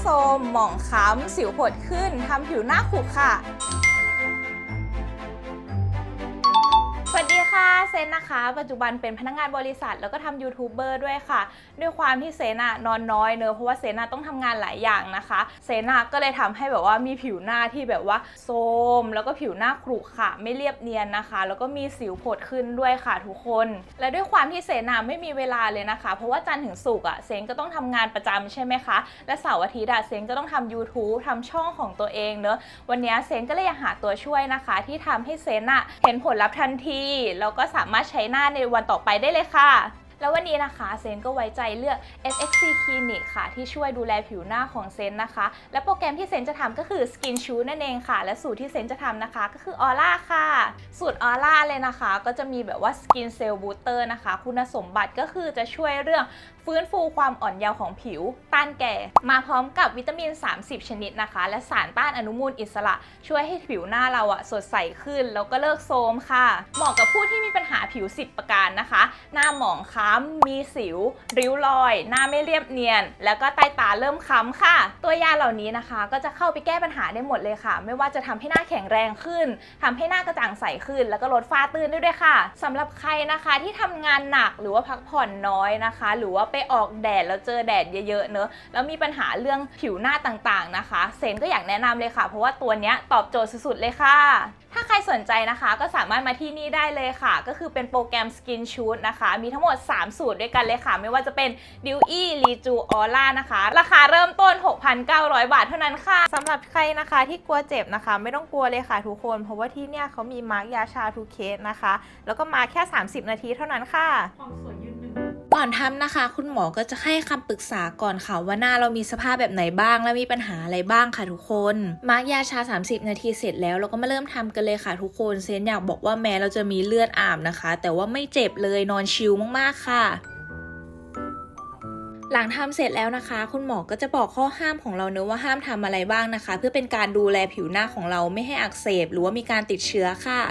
โทรมหมองคล้ำ สิวผดขึ้นทำผิวหน้าขรุขระสวัสดี ค่ะเซนนะคะ ปัจจุบันเป็นพนักงานบริษัทแล้วก็ทำยูทูบเบอร์ด้วยค่ะ ด้วยความที่เซนอะนอนน้อยเนอะเพราะว่าเซนอะต้องทำงานหลายอย่างนะคะ เซนอะก็เลยทำให้แบบว่ามีผิวหน้าที่แบบว่าโทรมแล้วก็ผิวหน้าขรุขระไม่เรียบเนียนนะคะ แล้วก็มีสิวผดขึ้นด้วยค่ะทุกคน และด้วยความที่เซนอะไม่มีเวลาเลยนะคะ เพราะว่าจันถึงศุกร์อะเซนก็ต้องทำงานประจำใช่ไหมคะและเสาร์อาทิตย์อะเซนก็ต้องทำ YouTube ทำช่องของตัวเองเนอะวันนี้เซนก็เลยอยากหาตัวช่วยนะคะ ที่ทำให้เซนอะเห็นผลลัพธ์ทันทีแล้วก็สามารถใช้หน้าในวันต่อไปได้เลยค่ะ แล้ววันนี้นะคะเซนก็ไว้ใจเลือก FxC Clinic ค่ะ ที่ช่วยดูแลผิวหน้าของเซนนะคะ และโปรแกรมที่เซนจะทำก็คือ Skin Shoot นั่นเองค่ะ และสูตรที่เซนจะทำนะคะ ก็คือออร่าค่ะ สูตรออร่าเลยนะคะ ก็จะมีแบบว่า Skin Cell Booster นะคะ คุณสมบัติก็คือจะช่วยเรื่อง ฟื้นฟูความอ่อนเยาว์ของผิว ต้านแก่ มาพร้อมกับวิตามิน 30 ชนิดนะคะ และสารต้านอนุมูลอิสระ ช่วยให้ผิวหน้าเราอะสดใสขึ้น แล้วก็เลิกโทรมค่ะ เหมาะกับผู้ที่มีปัญหาผิว 10 ประการนะคะ หน้าหมองคล้ำมีสิว ริ้วรอย หน้าไม่เรียบเนียน แล้วก็ใต้ตาเริ่มคล้ำค่ะ ตัวยาเหล่านี้นะคะ ก็จะเข้าไปแก้ปัญหาได้หมดเลยค่ะ ไม่ว่าจะทำให้หน้าแข็งแรงขึ้นทำให้หน้ากระจ่างใสขึ้น แล้วก็ลดฝ้าตื้นได้ด้วยค่ะสำหรับใครนะคะที่ทำงานหนักหรือว่าพักผ่อนน้อยนะคะ หรือว่าไปออกแดดแล้วเจอแดดเยอะๆเนอะแล้วมีปัญหาเรื่องผิวหน้าต่างๆนะคะ เซนก็อยากแนะนำเลยค่ะ เพราะว่าตัวเนี้ยตอบโจทย์สุดๆเลยค่ะ ถ้าใครสนใจนะคะก็สามารถมาที่นี่ได้เลยค่ะ ก็คือเป็นโปรแกรม Skin Shoot นะคะ มีทั้งหมด 3 สูตรด้วยกันเลยค่ะ ไม่ว่าจะเป็น d e w e l e j u Aura นะคะ ราคาเริ่มต้น 6,900 บาทเท่านั้นค่ะสำหรับใครนะคะที่กลัวเจ็บนะคะ ไม่ต้องกลัวเลยค่ะทุกคน เพราะว่าที่เนี่ยเขามีมาร์กยาชาทุกเคสนะคะ แล้วก็มาแค่ 30 นาทีเท่านั้นค่ะความสวย ก่อนทำนะคะ คุณหมอก็จะให้คำปรึกษาก่อนค่ะว่าหน้าเรามีสภาพแบบไหนบ้าง และมีปัญหาอะไรบ้างค่ะทุกคน มาร์กยาชา 30 นาทีเสร็จแล้วเราก็มาเริ่มทำกันเลยค่ะทุกคนเซนอยากบอกว่าแม้เราจะมีเลือดอาบนะคะ แต่ว่าไม่เจ็บเลยนอนชิลมากๆค่ะหลังทำเสร็จแล้วนะคะ คุณหมอก็จะบอกข้อห้ามของเราเนื้อว่าห้ามทำอะไรบ้างนะคะ เพื่อเป็นการดูแลผิวหน้าของเราไม่ให้อักเสบ หรือว่ามีการติดเชื้อค่ะ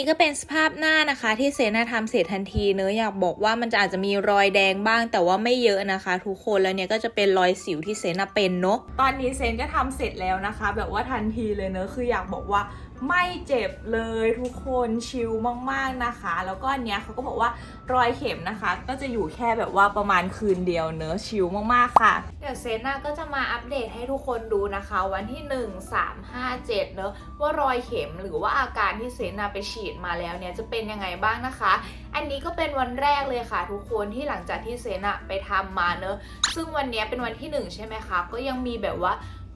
นี้ก็เป็นสภาพหน้านะคะ ที่เซนน่ะทำเสร็จทันทีเนอะอยากบอกว่ามันจะอาจจะมีรอยแดงบ้าง แต่ว่าไม่เยอะนะคะ ทุกคนแล้วเนี่ยก็จะเป็นรอยสิวที่เซนน่ะเป็นเนาะตอนนี้เซนก็ทำเสร็จแล้วนะคะ แบบว่าทันทีเลยเนอะคืออยากบอกว่า ไม่เจ็บเลยทุกคนชิลมากๆนะคะ แล้วก็อันเนี้ยเขาก็บอกว่ารอยเข็มนะคะ ก็จะอยู่แค่แบบว่าประมาณคืนเดียวเนอะชิลมากๆค่ะ เดี๋ยวเซนน่ะก็จะมาอัปเดตให้ทุกคนดูนะคะ วันที่ 1 3 5 7เนอะว่ารอยเข็มหรือว่าอาการที่เซนน่ะไปฉีดมาแล้วเนี่ยจะเป็นยังไงบ้างนะคะ อันนี้ก็เป็นวันแรกเลยค่ะ ทุกคนที่หลังจากที่เซนอะไปทำมาเนอะซึ่งวันเนี้ยเป็นวันที่หนึ่งใช่ไหมคะก็ยังมีแบบว่า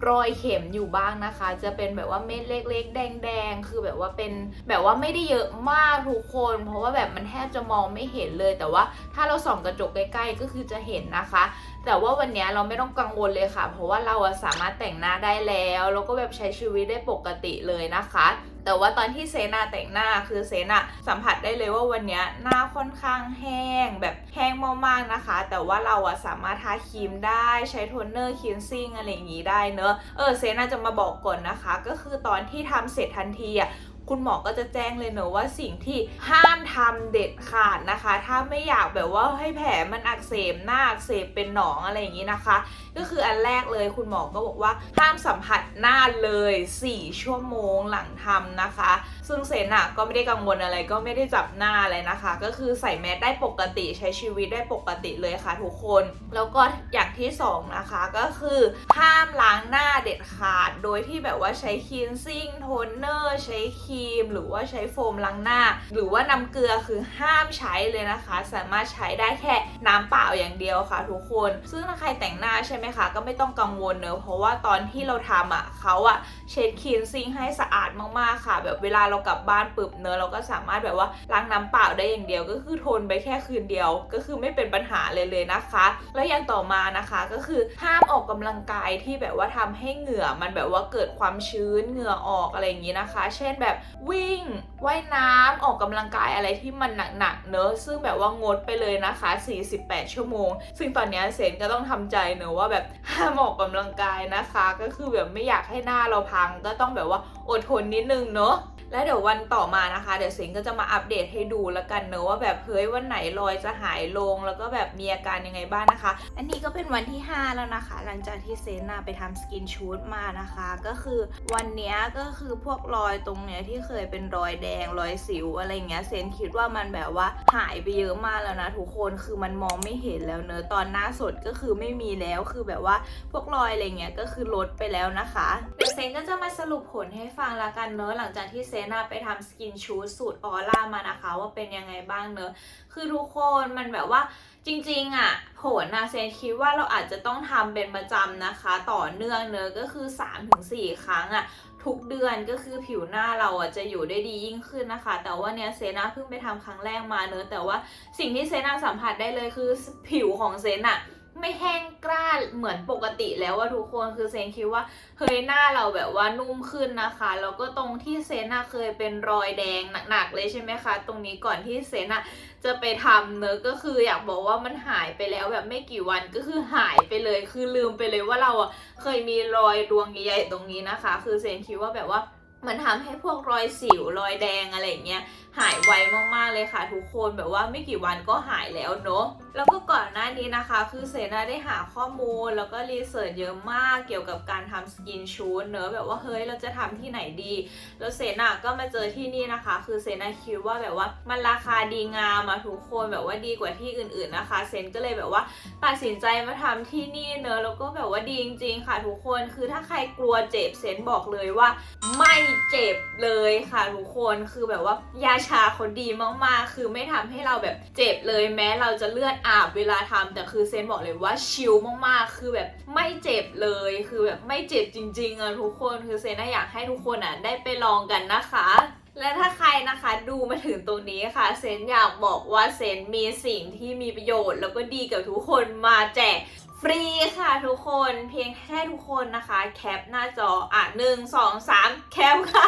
รอยเข็มอยู่บ้างนะคะ จะเป็นแบบว่าเม็ดเล็ก ๆ แดง ๆ คือแบบว่าเป็นแบบว่าไม่ได้เยอะมากทุกคน เพราะว่าแบบมันแทบจะมองไม่เห็นเลย แต่ว่าถ้าเราส่องกระจกใกล้ๆ ก็คือจะเห็นนะคะ แต่ว่าวันนี้เราไม่ต้องกังวลเลยค่ะ เพราะว่าเราอะสามารถแต่งหน้าได้แล้ว แล้วก็แบบใช้ชีวิตได้ปกติเลยนะคะ แต่ว่าตอนที่เซนาแต่งหน้าคือเซนาสัมผัสได้เลยว่าวันนี้หน้าค่อนข้างแห้งแบบแห้งมากๆนะคะ แต่ว่าเราอะสามารถทาครีมได้ใช้โทนเนอร์คินซิ่งอะไรอย่างนี้ได้เนอะเออเซนาจะมาบอกก่อนนะคะ ก็คือตอนที่ทำเสร็จทันทีอะ คุณหมอก็จะแจ้งเลยเนอะว่าสิ่งที่ห้ามทำเด็ดขาดนะคะ ถ้าไม่อยากแบบว่าให้แผลมันอักเสบหน้าอักเสบเป็นหนองอะไรอย่างนี้นะคะ ก็คืออันแรกเลยคุณหมอก็บอกว่าห้ามสัมผัสหน้าเลย 4 ชั่วโมงหลังทำนะคะ ซึ่งเซนอะก็ไม่ได้กังวลอะไรก็ไม่ได้จับหน้าอะไรนะคะ ก็คือใส่แมสได้ปกติใช้ชีวิตได้ปกติเลยค่ะทุกคน แล้วก็อย่างที่สองนะคะก็คือห้ามล้างหน้าเด็ดขาด โดยที่แบบว่าใช้คลีนซิ่งโทนเนอร์ใช้ครีม หรือว่าใช้โฟมล้างหน้า หรือว่าน้ำเกลือคือห้ามใช้เลยนะคะ สามารถใช้ได้แค่น้ำเปล่าอย่างเดียวค่ะ ทุกคน ซึ่งถ้าใครแต่งหน้าใช่ไหมคะก็ไม่ต้องกังวลเนอะเพราะว่าตอนที่เราทำอะเขาอะเช็ดคลีนซิ่งให้สะอาดมากๆค่ะ แบบเวลาเรากลับบ้านปุ๊บเนอะเราก็สามารถแบบว่าล้างน้ำเปล่าได้อย่างเดียว ก็คือทนไปแค่คืนเดียว ก็คือไม่เป็นปัญหาเลยเลยนะคะ แล้วอย่างต่อมานะคะก็คือห้ามออกกำลังกายที่แบบว่าทำให้เหงื่อมันแบบว่าเกิดความชื้นเหงื่อออกอะไรอย่างนี้นะคะ เช่นแบบวิ่งว่ายน้ำออกกำลังกายอะไรที่มันหนักๆเนอะซึ่งแบบว่างดไปเลยนะคะ 48 ชั่วโมง ซึ่งตอนนี้เซนก็ต้องทำใจเนอะว่าแบบห้ามออกกำลังกายนะคะ ก็คือแบบไม่อยากให้หน้าเราพังก็ต้องแบบว่าอดทนนิดนึงเนอะ แล้วเดี๋ยววันต่อมานะคะ เดี๋ยวเซนก็จะมาอัปเดตให้ดูแล้วกันเนอะว่าแบบเฮ้ยวันไหนรอยจะหายลง แล้วก็แบบมีอาการยังไงบ้างนะคะ อันนี้ก็เป็นวันที่ 5 แล้วนะคะ หลังจากที่เซนน่ะไปทำสกินชูดมานะคะ ก็คือวันนี้ก็คือพวกรอยตรงเนี้ยที่เคยเป็นรอยแดงรอยสิวอะไรเงี้ยเซนคิดว่ามันแบบว่าหายไปเยอะมากแล้วนะทุกคนคือมันมองไม่เห็นแล้วเนอะตอนหน้าสดก็คือไม่มีแล้วคือแบบว่าพวกรอยอะไรเงี้ยก็คือลดไปแล้วนะคะเดี๋ยวเซนก็จะมาสรุปผลให้ฟังละกันเนอะหลังจากที่เซนน่ะไปทำสกินชูสูตรออร่ามานะคะว่าเป็นยังไงบ้างเนอะคือทุกคนมันแบบว่าจริงๆอะผลนะเซนคิดว่าเราอาจจะต้องทำเป็นประจำนะคะ ต่อเนื่องเนอะก็คือ 3-4 ครั้งอะทุกเดือนก็คือผิวหน้าเราอะจะอยู่ได้ดียิ่งขึ้นนะคะ แต่ว่าเนี้ยเซนาเพิ่งไปทำครั้งแรกมาเนอะแต่ว่าสิ่งที่เซนาสัมผัสได้เลยคือผิวของเซนอะ ไม่แห้งกร้านเหมือนปกติแล้วว่าทุกคนคือเซนคิดว่าเฮ้ยหน้าเราแบบว่านุ่มขึ้นนะคะแล้วก็ตรงที่เซนอะเคยเป็นรอยแดงหนักๆเลยใช่ไหมคะ ตรงนี้ก่อนที่เซนอะจะไปทำเนอะก็คืออยากบอกว่ามันหายไปแล้วแบบไม่กี่วันก็คือหายไปเลยคือลืมไปเลยว่าเราอะเคยมีรอยดวงใหญ่ๆตรงนี้นะคะ คือเซนคิดว่าแบบว่ามันทำให้พวกรอยสิวรอยแดงอะไรเงี้ย หายไวมากๆเลยค่ะ ทุกคนแบบว่าไม่กี่วันก็หายแล้วเนอะแล้วก็ก่อนหน้านี้นะคะ คือเซนาได้หาข้อมูล แล้วก็รีเสิร์ชเยอะมากเกี่ยวกับการทำสกินชูดเนอะแบบว่าเฮ้ยเราจะทำที่ไหนดี แล้วเซนาก็มาเจอที่นี่นะคะ คือเซนาคิดว่าแบบว่ามันราคาดีงามมาทุกคนแบบว่าดีกว่าที่อื่นๆนะคะ เซนก็เลยแบบว่าตัดสินใจมาทำที่นี่เนอะแล้วก็แบบว่าดีจริงๆค่ะ ทุกคนคือถ้าใครกลัวเจ็บเซนบอกเลยว่า ไม่เจ็บเลยค่ะทุกคนคือแบบว่ายาชาเขาดีมากๆ คือไม่ทำให้เราแบบเจ็บเลยแม้เราจะเลือดอาบเวลาทำแต่คือเซนบอกเลยว่าชิลมากๆ คือแบบไม่เจ็บเลย คือแบบไม่เจ็บจริงๆอะทุกคนคือเซนอยากให้ทุกคนอะได้ไปลองกันนะคะและถ้าใครนะคะดูมาถึงตรงนี้ค่ะเซนอยากบอกว่าเซนมีสิ่งที่มีประโยชน์ แล้วก็ดีกับทุกคนมาแจก ฟรีค่ะทุกคนเพียงแค่ทุกคนนะคะ แคปหน้าจออะหนึ่งสองสามแคปค่ะ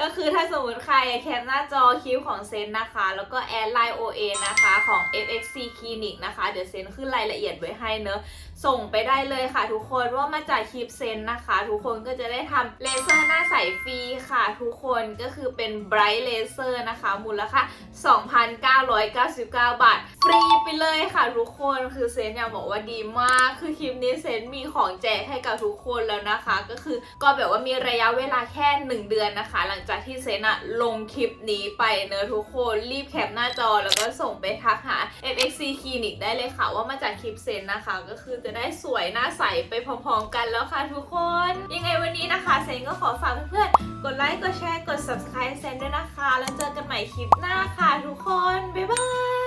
ก็คือถ้าสมมติใครแคปหน้าจอคลิปของเซนนะคะ แล้วก็แอดไลน์ OA นะคะของ FXC Clinic นะคะ เดี๋ยวเซนขึ้นรายละเอียดไว้ให้เนอะ ส่งไปได้เลยค่ะทุกคนว่ามาจากคลิปเซนนะคะ ทุกคนก็จะได้ทำเลเซอร์หน้าใสฟรีค่ะ ทุกคนก็คือเป็น Bright Laser นะคะ มูลค่า 2,999 บาท ฟรีไปเลยค่ะทุกคนคือเซนอยากบอกว่าดีมาก คือคลิปนี้เซนมีของแจกให้กับทุกคนแล้วนะคะ ก็คือก็แบบว่ามีระยะเวลาแค่ 1 เดือนนะคะ หลังจากที่เซนอะลงคลิปนี้ไปเนอะทุกคนรีบแคปหน้าจอแล้วก็ส่งไปทักหา FXC Clinic ได้เลยค่ะว่ามาจากคลิปเซนนะคะก็คือจะได้สวยหน้าใสไปพร้อมๆกันแล้วค่ะทุกคน ยังไงวันนี้นะคะเซนก็ขอฝากเพื่อนๆกดไลค์กดแชร์กด subscribe เซนด้วยนะคะ แล้วเจอกันใหม่คลิปหน้าค่ะทุกคน บ๊ายบาย